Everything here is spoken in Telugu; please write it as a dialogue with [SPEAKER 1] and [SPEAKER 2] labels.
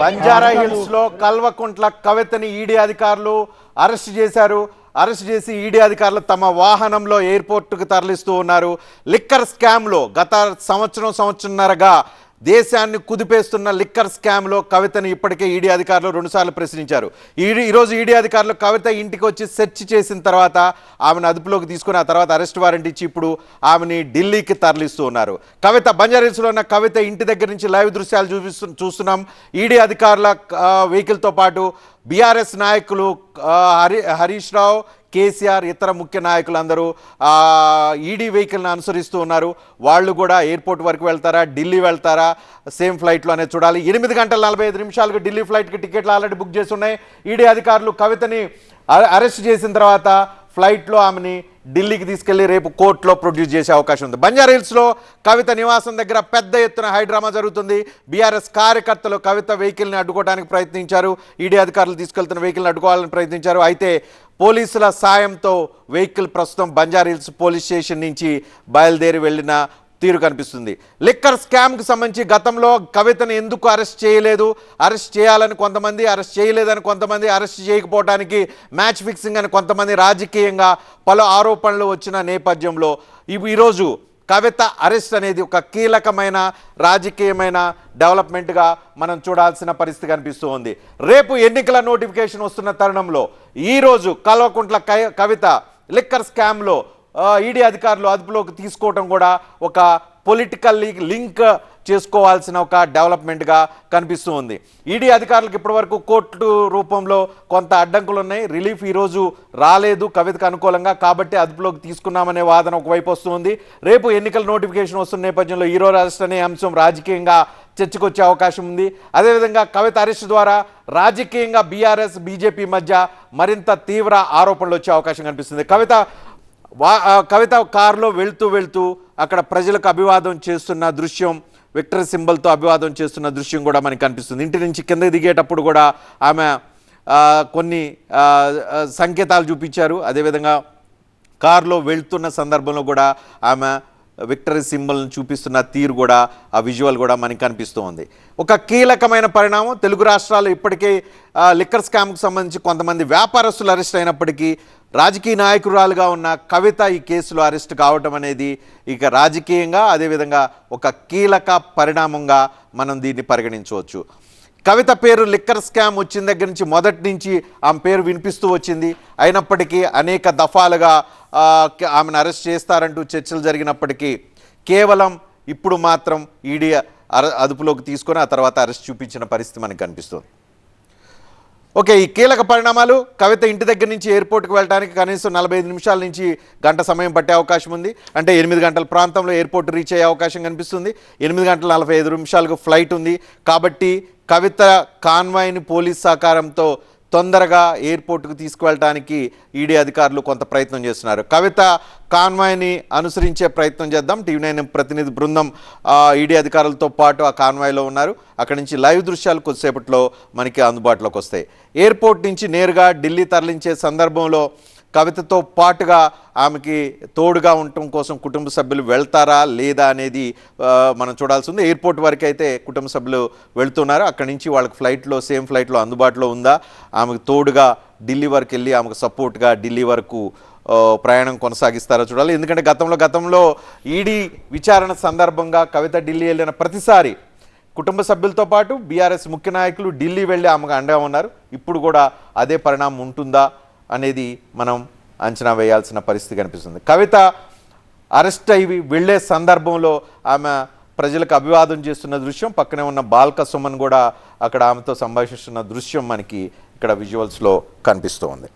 [SPEAKER 1] బంజారా హిల్స్లో కల్వకుంట్ల కవితని ఈడీ అధికారులు అరెస్ట్ చేశారు. అరెస్ట్ చేసి ఈడీ అధికారులు తమ వాహనంలో ఎయిర్పోర్ట్కు తరలిస్తూ ఉన్నారు. లిక్కర్ స్కామ్లో గత సంవత్సరం సంవత్సరంన్నరగా దేశాన్ని కుదిపేస్తున్న లిక్కర్ స్కామ్లో కవితను ఇప్పటికే ఈడీ అధికారులు రెండుసార్లు ప్రశ్నించారు. ఈడీ ఈరోజు ఈడీ అధికారులు కవిత ఇంటికి వచ్చి సెర్చ్ చేసిన తర్వాత ఆమెను అదుపులోకి తీసుకుని ఆ తర్వాత అరెస్ట్ వారెంట్ ఇచ్చి ఇప్పుడు ఆమెని ఢిల్లీకి తరలిస్తూ ఉన్నారు. కవిత బంజారీల్స్లో ఉన్న కవిత ఇంటి దగ్గర నుంచి లైవ్ దృశ్యాలు చూపిస్తు చూస్తున్నాం. ఈడీ అధికారుల వెహికల్తో పాటు బీఆర్ఎస్ నాయకులు హరి హరీష్ రావు కేసీఆర్ ఇతర ముఖ్య నాయకులందరూ ఈడీ వెహికల్ని అనుసరిస్తూ ఉన్నారు. వాళ్ళు కూడా ఎయిర్పోర్ట్ వరకు వెళ్తారా? ఢిల్లీ వెళ్తారా? సేమ్ ఫ్లైట్లో అనేది చూడాలి. ఎనిమిది గంటల నలభై ఐదు నిమిషాలకు ఢిల్లీ ఫ్లైట్కి టికెట్లు ఆల్రెడీ బుక్ చేసి ఉన్నాయి. ఈడీ అధికారులు కవితని అరె- అరెస్ట్ చేసిన తర్వాత ఫ్లైట్లో ఆమెని ఢిల్లీకి తీసుకెళ్ళి రేపు కోర్టులో ప్రొడ్యూస్ చేసే అవకాశం ఉంది. బంజార్ హిల్స్లో కవిత నివాసం దగ్గర పెద్ద ఎత్తున హైడ్రామా జరుగుతుంది. బీఆర్ఎస్ కార్యకర్తలు కవిత వెహికల్ని అడ్డుకోవడానికి ప్రయత్నించారు. ఈడీ అధికారులు తీసుకెళ్తున్న వెహికల్ని అడ్డుకోవాలని ప్రయత్నించారు. అయితే పోలీసుల సాయంతో వెహికల్ ప్రస్తుతం బంజారా హిల్స్ పోలీస్ స్టేషన్ నుంచి బయలుదేరి వెళ్ళిన తీరు కనిపిస్తుంది. లిక్కర్ స్కామ్కి సంబంధించి గతంలో కవితను ఎందుకు అరెస్ట్ చేయలేదు? అరెస్ట్ చేయాలని కొంతమంది అరెస్ట్ చేయలేదని కొంతమంది అరెస్ట్ చేయకపోవడానికి మ్యాచ్ ఫిక్సింగ్ అని కొంతమంది రాజకీయంగా పలు ఆరోపణలు వచ్చిన నేపథ్యంలో ఈరోజు కవిత అరెస్ట్ అనేది ఒక కీలకమైన రాజకీయమైన డెవలప్మెంట్గా మనం చూడాల్సిన పరిస్థితి కనిపిస్తూ ఉంది రేపు ఎన్నికల నోటిఫికేషన్ వస్తున్న తరుణంలో ఈరోజు కల్వకుంట్ల కవిత లిక్కర్ స్కామ్లో ఈడీ అధికారులు అదుపులోకి తీసుకోవటం కూడా ఒక పొలిటికల్ లింక్ చేసుకోవాల్సిన ఒక డెవలప్మెంట్గా కనిపిస్తూ ఉంది. ఈడీ అధికారులకు ఇప్పటివరకు కోర్టు రూపంలో కొంత అడ్డంకులు ఉన్నాయి రిలీఫ్ ఈరోజు రాలేదు. కవితకు అనుకూలంగా కాబట్టి అదుపులోకి తీసుకున్నామనే వాదన ఒకవైపు వస్తుంది రేపు ఎన్నికల నోటిఫికేషన్ వస్తున్న నేపథ్యంలో ఈరో అరెస్ట్ అనే అంశం రాజకీయంగా చర్చకొచ్చే అవకాశం ఉంది. అదేవిధంగా కవిత అరెస్ట్ ద్వారా రాజకీయంగా బీఆర్ఎస్ బీజేపీ మధ్య మరింత తీవ్ర ఆరోపణలు వచ్చే అవకాశం కనిపిస్తుంది. కవిత వా ఆ కవిత కారులో వెళ్తూ వెళ్తూ అక్కడ ప్రజలకు అభివాదం చేస్తున్న దృశ్యం విక్టర్ సింబల్తో అభివాదం చేస్తున్న దృశ్యం కూడా మనకి కనిపిస్తుంది. ఇంటి నుంచి కిందకి దిగేటప్పుడు కూడా ఆమె కొన్ని సంకేతాలు చూపించారు. అదేవిధంగా కారులో వెళ్తున్న సందర్భంలో కూడా ఆమె విక్టరీ సింబల్ని చూపిస్తున్న తీరు కూడా ఆ విజువల్ కూడా మనకి కనిపిస్తూ ఉంది ఒక కీలకమైన పరిణామం తెలుగు రాష్ట్రాలు ఇప్పటికే లిక్కర్ స్కామ్కి సంబంధించి కొంతమంది వ్యాపారస్తులు అరెస్ట్ అయినప్పటికీ రాజకీయ నాయకురాలుగా ఉన్న కవిత ఈ కేసులో అరెస్ట్ కావటం అనేది ఇక రాజకీయంగా అదేవిధంగా ఒక కీలక పరిణామంగా మనం దీన్ని పరిగణించవచ్చు. కవిత పేరు లిక్కర్ స్కామ్ వచ్చిన దగ్గర నుంచి మొదటి నుంచి ఆమె పేరు వినిపిస్తూ వచ్చింది. అయినప్పటికీ అనేక దఫాలుగా ఆమెను అరెస్ట్ చేస్తారంటూ చర్చలు జరిగినప్పటికీ కేవలం ఇప్పుడు మాత్రం ఈడీ అదుపులోకి తీసుకొని ఆ తర్వాత అరెస్ట్ చూపించిన పరిస్థితి మనకు కనిపిస్తుంది. ఓకే ఈ కీలక పరిణామాలు కవిత ఇంటి దగ్గర నుంచి ఎయిర్పోర్ట్కి వెళ్ళడానికి కనీసం నలభై ఐదు నిమిషాల నుంచి గంట సమయం పట్టే అవకాశం ఉంది. అంటే ఎనిమిది గంటల ప్రాంతంలో ఎయిర్పోర్ట్ రీచ్ అయ్యే అవకాశం కనిపిస్తుంది. ఎనిమిది గంటల నలభై ఐదు నిమిషాలకు ఫ్లైట్ ఉంది. కాబట్టి కవిత కాన్వాయ్ని పోలీస్ సహకారంతో తొందరగా ఎయిర్పోర్ట్కు తీసుకువెళ్ళడానికి ఈడీ అధికారులు కొంత ప్రయత్నం చేస్తున్నారు. కవిత కాన్వాయ్ని అనుసరించే ప్రయత్నం చేద్దాం. టీవీ నైన్ ప్రతినిధి బృందం ఈడీ అధికారులతో పాటు ఆ కాన్వాయ్లో ఉన్నారు. అక్కడి నుంచి లైవ్ దృశ్యాలు కొద్దిసేపట్లో మనకి అందుబాటులోకి వస్తాయి. ఎయిర్పోర్ట్ నుంచి నేరుగా ఢిల్లీ తరలించే సందర్భంలో కవితతో పాటుగా ఆమెకి తోడుగా ఉండటం కోసం కుటుంబ సభ్యులు వెళ్తారా లేదా అనేది మనం చూడాల్సి ఉంది ఎయిర్పోర్ట్ వరకు అయితే కుటుంబ సభ్యులు వెళ్తున్నారు. అక్కడి నుంచి వాళ్ళకి ఫ్లైట్లో సేమ్ ఫ్లైట్లో అందుబాటులో ఉందా? ఆమెకు తోడుగా ఢిల్లీ వరకు వెళ్ళి ఆమెకు సపోర్ట్గా ఢిల్లీ వరకు ప్రయాణం కొనసాగిస్తారో చూడాలి. ఎందుకంటే గతంలో గతంలో ఈడీ విచారణ సందర్భంగా కవిత ఢిల్లీ వెళ్ళిన ప్రతిసారి కుటుంబ సభ్యులతో పాటు బీఆర్ఎస్ ముఖ్య నాయకులు ఢిల్లీ వెళ్ళి ఆమెకు అండగా ఉన్నారు. ఇప్పుడు కూడా అదే పరిణామం ఉంటుందా? అనేది మనం అంచనా వేయాల్సిన పరిస్థితి కనిపిస్తుంది. కవిత అరెస్ట్ అయ్యి వెళ్ళే సందర్భంలో ఆమె ప్రజలకు అభివాదం చేస్తున్న దృశ్యం పక్కనే ఉన్న బాల్క సుమన్ కూడా అక్కడ ఆమెతో సంభాషిస్తున్న దృశ్యం మనకి ఇక్కడ విజువల్స్లో కనిపిస్తూ ఉంది